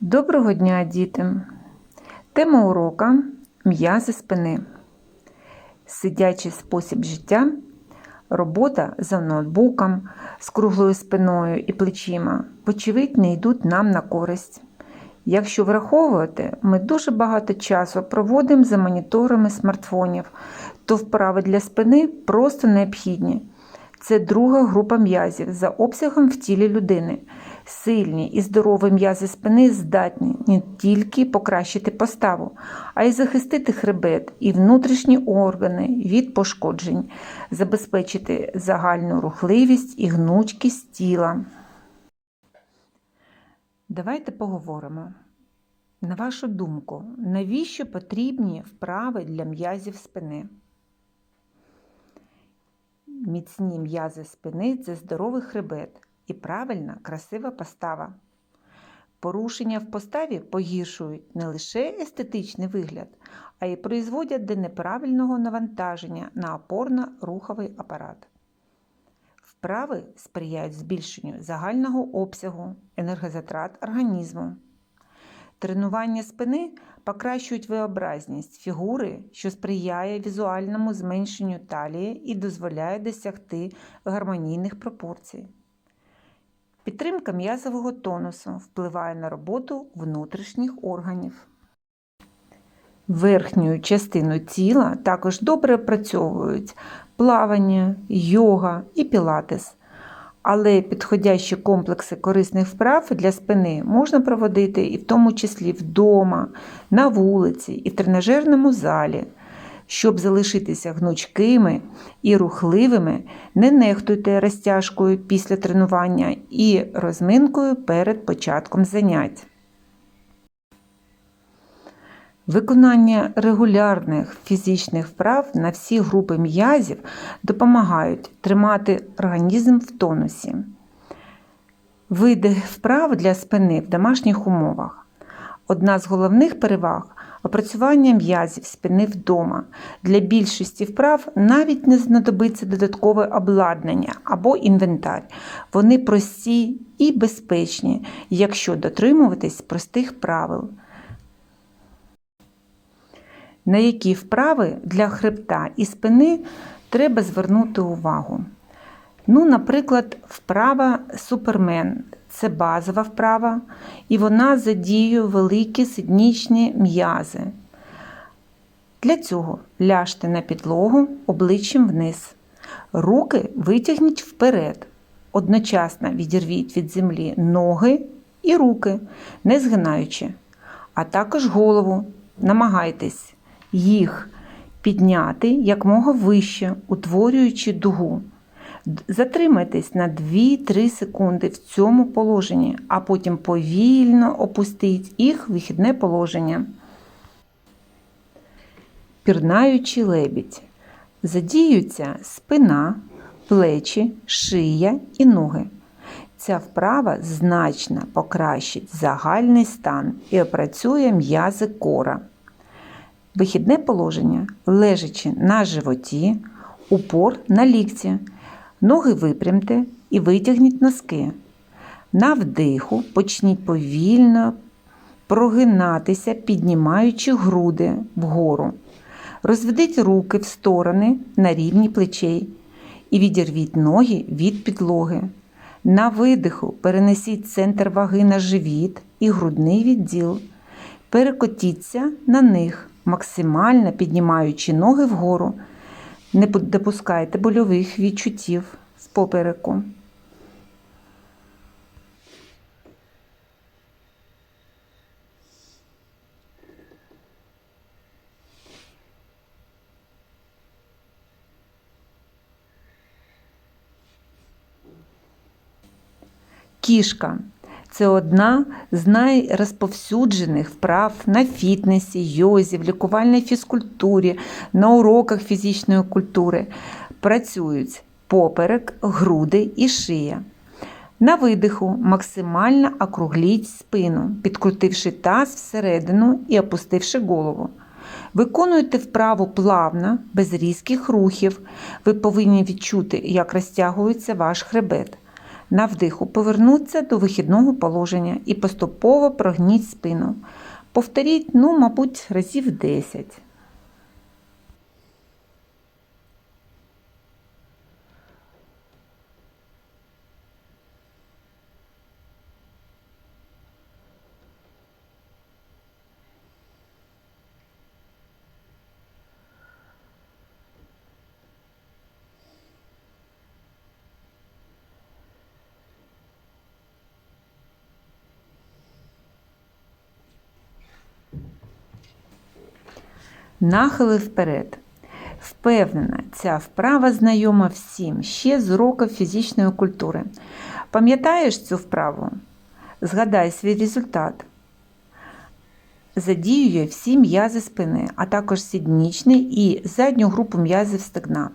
Доброго дня, діти! Тема урока м'язи спини. Сидячий спосіб життя, робота за ноутбуком з круглою спиною і плечима, вочевидь, не йдуть нам на користь. Якщо враховувати, ми дуже багато часу проводимо за моніторами смартфонів, то вправи для спини просто необхідні. Це друга група м'язів за обсягом в тілі людини. Сильні і здорові м'язи спини здатні не тільки покращити поставу, а й захистити хребет і внутрішні органи від пошкоджень, забезпечити загальну рухливість і гнучкість тіла. Давайте поговоримо. На вашу думку, навіщо потрібні вправи для м'язів спини? Міцні м'язи спини це здоровий хребет і правильна, красива постава. Порушення в поставі погіршують не лише естетичний вигляд, а й призводять до неправильного навантаження на опорно-руховий апарат. Вправи сприяють збільшенню загального обсягу енергозатрат організму. Тренування спини покращують виобразність фігури, що сприяє візуальному зменшенню талії і дозволяє досягти гармонійних пропорцій. Підтримка м'язового тонусу впливає на роботу внутрішніх органів. Верхню частину тіла також добре опрацьовують плавання, йога і пілатес. Але підходящі комплекси корисних вправ для спини можна проводити і в тому числі вдома, на вулиці і в тренажерному залі. Щоб залишитися гнучкими і рухливими, не нехтуйте розтяжкою після тренування і розминкою перед початком занять. Виконання регулярних фізичних вправ на всі групи м'язів допомагають тримати організм в тонусі. Види вправ для спини в домашніх умовах. Одна з головних переваг опрацювання м'язів спини вдома. Для більшості вправ навіть не знадобиться додаткове обладнання або інвентар. Вони прості і безпечні, якщо дотримуватись простих правил. На які вправи для хребта і спини треба звернути увагу. Ну, Наприклад, вправа Супермен це базова вправа, і вона задіює великі сиднічні м'язи. Для цього ляжте на підлогу обличчям вниз. Руки витягніть вперед. Одночасно відірвіть від землі ноги і руки, не згинаючи, а також голову. Намагайтесь їх підняти якмога вище, утворюючи дугу. Затримайтесь на 2-3 секунди в цьому положенні, а потім повільно опустіть їх в вихідне положення. Пірнаючий лебідь. Задіються спина, плечі, шия і ноги. Ця вправа значно покращить загальний стан і опрацює м'язи кора. Вихідне положення лежачи на животі, упор на лікті. Ноги випрямте і витягніть носки. На вдиху почніть повільно прогинатися, піднімаючи груди вгору. Розведіть руки в сторони на рівні плечей і відірвіть ноги від підлоги. На видиху перенесіть центр ваги на живіт і грудний відділ. Перекотіться на них, максимально піднімаючи ноги вгору. Не допускайте больових відчуттів в попереку. Кішка це одна з найрозповсюджених вправ на фітнесі, йозі, в лікувальній фізкультурі, на уроках фізичної культури. Працюють поперек, груди і шия. На видиху максимально округліть спину, підкрутивши таз всередину і опустивши голову. Виконуйте вправу плавно, без різких рухів. Ви повинні відчути, як розтягується ваш хребет. На вдиху повернуться до вихідного положення і поступово прогніть спину. Повторіть, ну, мабуть, разів 10. Нахили вперед. Впевнена, ця вправа знайома всім ще з уроків фізичної культури. Пам'ятаєш цю вправу? Згадай свій результат. Задіює всі м'язи спини, а також сіднічний і задню групу м'язів стегна.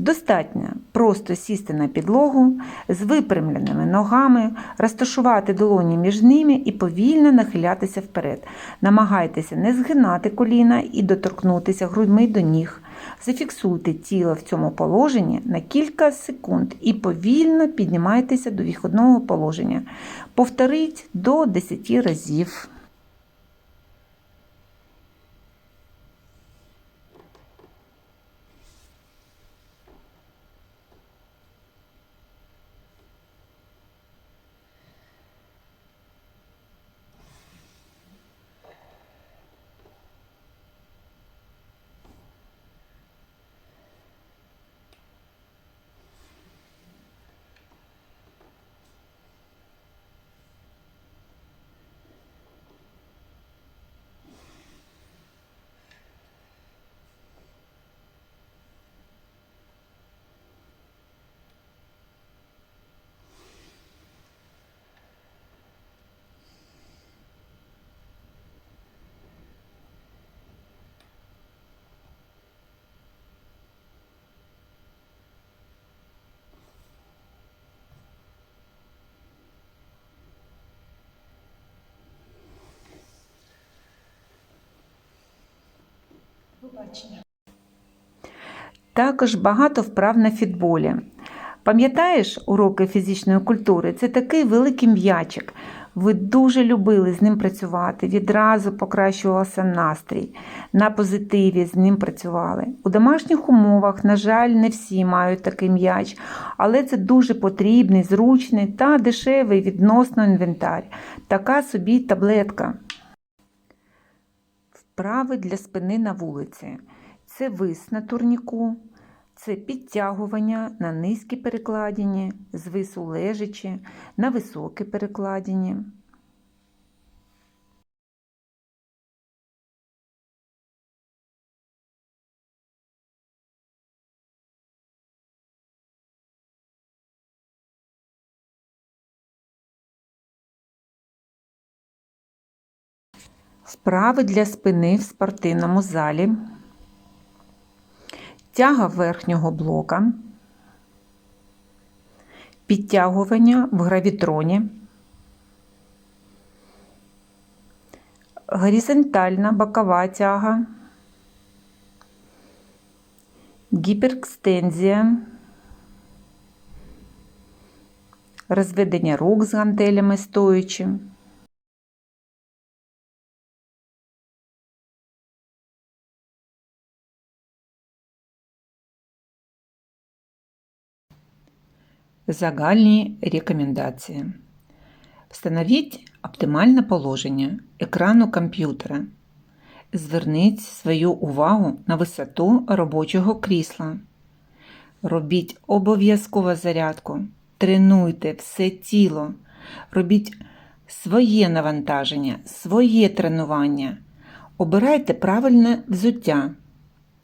Достатньо просто сісти на підлогу з випрямленими ногами, розташувати долоні між ними і повільно нахилятися вперед. Намагайтеся не згинати коліна і доторкнутися грудьми до ніг. Зафіксуйте тіло в цьому положенні на кілька секунд і повільно піднімайтеся до виходного положення. Повторіть до 10 разів. Також багато вправ на фітболі. Пам'ятаєш уроки фізичної культури? Це такий великий м'ячик. Ви дуже любили з ним працювати, відразу покращувався настрій, на позитиві з ним працювали. У домашніх умовах, на жаль, не всі мають такий м'яч, але це дуже потрібний, зручний та дешевий відносно інвентар. Така собі таблетка. Вправи для спини на вулиці. Це вис на турніку, це підтягування на низькі перекладині, звису лежачі, на високі перекладині. Вправи для спини в спортивному залі. Тяга верхнього блока, підтягування в гравітроні, горизонтальна бокова тяга, гіперекстензія, розведення рук з гантелями стоячи. Загальні рекомендації. Встановіть оптимальне положення екрану комп'ютера. Зверніть свою увагу на висоту робочого крісла. Робіть обов'язково зарядку. Тренуйте все тіло. Робіть своє навантаження, своє тренування. Обирайте правильне взуття.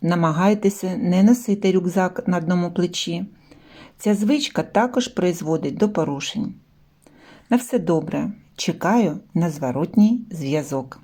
Намагайтеся не носити рюкзак на одному плечі. Ця звичка також призводить до порушень. На все добре. Чекаю на зворотній зв'язок.